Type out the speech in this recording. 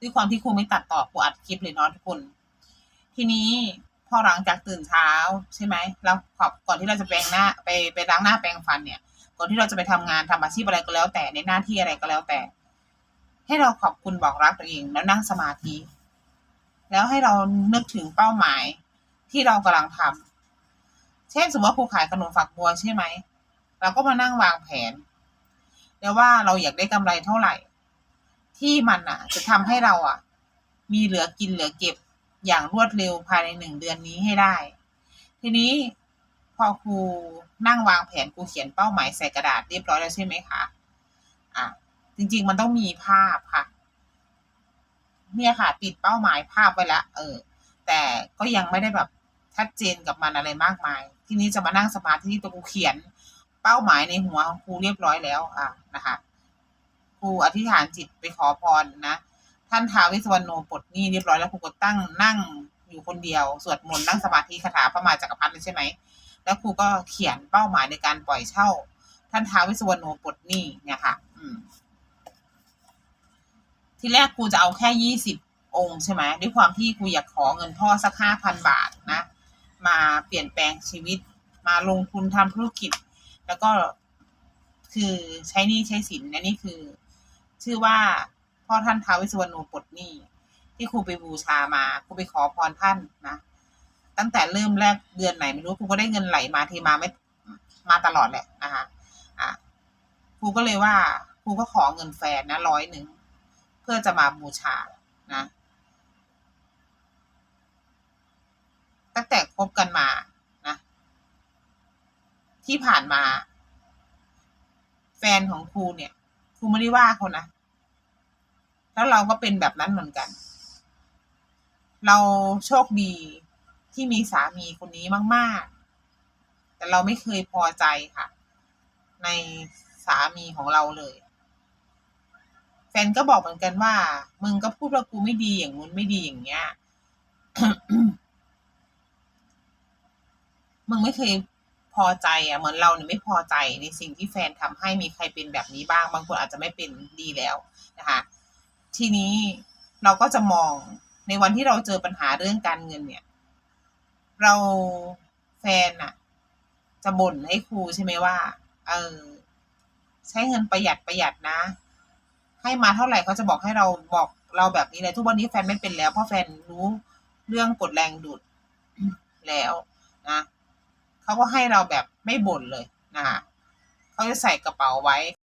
ด้วยความที่ครูไม่ตัดต่อครูอัดคลิปเลยเนาะทุกคน ทีนี้พอหลังจากตื่นเช้าใช่ไหมเราขอบก่อนที่เราจะแปรงหน้าไปไปล้างหน้าแปรงฟันเนี่ย ก่อนที่เราจะไปทำงานทำอาชีพอะไรก็แล้ว แต่ในหน้าที่อะไรก็แล้วแต่ ให้เราขอบคุณบอกรักตัวเองแล้วนั่งสมาธิ แล้วให้เรานึกถึงเป้าหมายที่เรากำลังทำเช่นสมมติว่าครูขายขนมฝักบัวใช่ไหมเราก็มานั่งวางแผน แล้วว่าเราอยากได้กำไรเท่าไหร่ ที่มันอะ จะทำให้เราอะ มีเหลือกินเหลือเก็บอย่างรวดเร็วภายในหนึ่งเดือนนี้ให้ได้ ทีนี้พอครูนั่งวางแผนครูเขียนเป้าหมายใส่กระดาษเรียบร้อยแล้วใช่ไหมคะอะจริง ๆ มันต้องมีภาพค่ะ เนี่ยค่ะ ติดเป้าหมายภาพไว้แล้วเออ แต่ก็ยังไม่ได้แบบชัดเจนกับมันอะไรมากมาย ทีนี้จะมานั่งสมาธินี่ตัวครูเขียนเป้าหมายในหัวของครูเรียบร้อยแล้วอะนะคะ ครูอธิษฐานจิตไปขอพรนะ ท่านท้าววิสวรรณโนปลดหนี้เรียบร้อยแล้วครูก็ตั้งนั่งอยู่คนเดียว สวดมนต์นั่งสมาธิคาถาพระมหาจักรพรรดิใช่ไหม แล้วครูก็เขียนเป้าหมายในการปล่อยเช่า ท่านท้าววิสวรรณโนปลดหนี้เนี่ยค่ะ อืม ทีแรกครูจะเอาแค่ยี่สิบองค์ใช่ไหมด้วยความที่ครูอยากขอเงินพ่อสักห้าพันบาทนะ มาเปลี่ยนแปลงชีวิตมาลงทุนทำธุรกิจ แล้วก็คือใช้นี้ใช้สินอันนี้คือ ชื่อว่าพ่อท่านท้าววิสวรรณปลดหนี้ที่ครูไปบูชามาครูไปขอพรท่านนะตั้งแต่เริ่มแรกเดือนไหนไม่รู้ครูก็ได้เงินไหลมาเทมาไม่มาตลอดแหละนะคะอะครูก็เลยว่าครูก็ขอเงินแฟนนะร้อยหนึ่งเพื่อจะมาบูชานะตั้งแต่คบกันมานะ ที่ผ่านมา แฟนของครูเนี่ยครูไม่ได้ว่าเขานะ แล้วเราก็เป็นแบบนั้นเหมือนกัน เราโชคดีที่มีสามีคนนี้มาก ๆ แต่เราไม่เคยพอใจค่ะ ในสามีของเราเลย แฟนก็บอกเหมือนกันว่า มึงก็พูดว่ากูไม่ดีอย่างงู้นไม่ดีอย่างเงี้ยมึงไม่เคยพอใจอะเหมือนเราเนี่ยไม่พอใจในสิ่งที่แฟนทำให้มีใครเป็นแบบนี้บ้าง บางคนอาจจะไม่เป็นดีแล้วนะคะ ทีนี้เราก็จะมองในวันที่เราเจอปัญหาเรื่องการเงินเนี่ย เราแฟนอะจะบ่นให้ครูใช่ไหมว่า เออ ใช้เงินประหยัดประหยัดนะ ให้มาเท่าไหร่เขาจะบอกให้เราบอกเราแบบนี้เลยทุกวันนี้แฟนไม่เป็นแล้ว เพราะแฟนรู้เรื่องกดแรงดูดแล้วนะเขาก็ให้เราแบบไม่บ่นเลยนะคะเขาจะใส่กระเป๋าไว้